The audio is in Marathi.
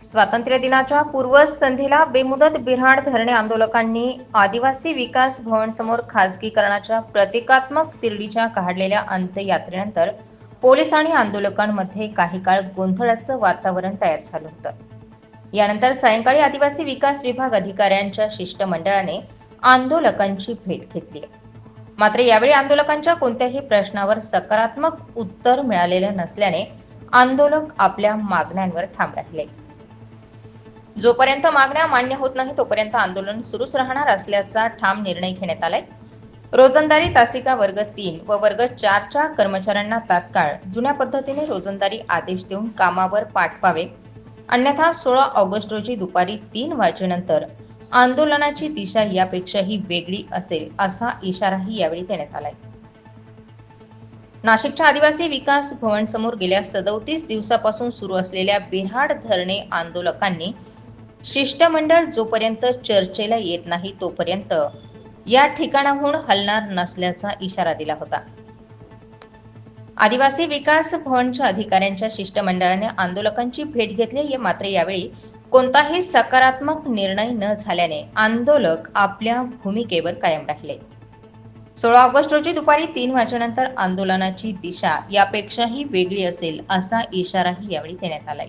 स्वातंत्र्य दिनाच्या पूर्वसंध्येला बेमुदत बिऱ्हाड धरणे आंदोलकांनी आदिवासी विकास भवन समोर खासगीकरणाच्या प्रतिकात्मक तिरडीच्या काढलेल्या अंत्ययात्रेनंतर पोलीस आणि आंदोलकांमध्ये काही काळ गोंधळाचं वातावरण तयार झालं होतं. यानंतर सायंकाळी आदिवासी विकास विभाग अधिकाऱ्यांच्या शिष्टमंडळाने आंदोलकांची भेट घेतली. मात्र यावेळी आंदोलकांच्या कोणत्याही प्रश्नावर सकारात्मक उत्तर मिळालेलं नसल्याने आंदोलक आपल्या मागण्यांवर ठाम राहिले. जोपर्यंत मागण्या मान्य होत नाही तोपर्यंत आंदोलन सुरूच राहणार असल्याचा ठाम निर्णय घेण्यात आलाय. रोजंदारी तासिका वर्ग तीन व वर्ग चारच्या कर्मचाऱ्यांना तात्काळ जुन्या पद्धतीने रोजंदारी आदेश देऊन कामावर पाठवावे अन्यथा सोळा ऑगस्ट रोजी दुपारी तीन वाजेनंतर आंदोलनाची दिशा यापेक्षाही वेगळी असेल असा इशाराही यावेळी देण्यात आलाय. नाशिकच्या आदिवासी विकास भवन समोर गेल्या सदोतीस दिवसापासून सुरू असलेल्या बिहाड धरणे आंदोलकांनी शिष्टमंडळ जोपर्यंत चर्चेला येत नाही तोपर्यंत या ठिकाणाहून हलणार नसल्याचा इशारा दिला होता. आदिवासी विकास भवनच्या अधिकाऱ्यांच्या शिष्टमंडळाने आंदोलकांची भेट घेतली. मात्र यावेळी कोणताही सकारात्मक निर्णय न झाल्याने आंदोलक आपल्या भूमिकेवर कायम राहिले. सोळा ऑगस्ट रोजी दुपारी तीन वाजेनंतर आंदोलनाची दिशा यापेक्षाही वेगळी असेल असा इशाराही यावेळी देण्यात आलाय.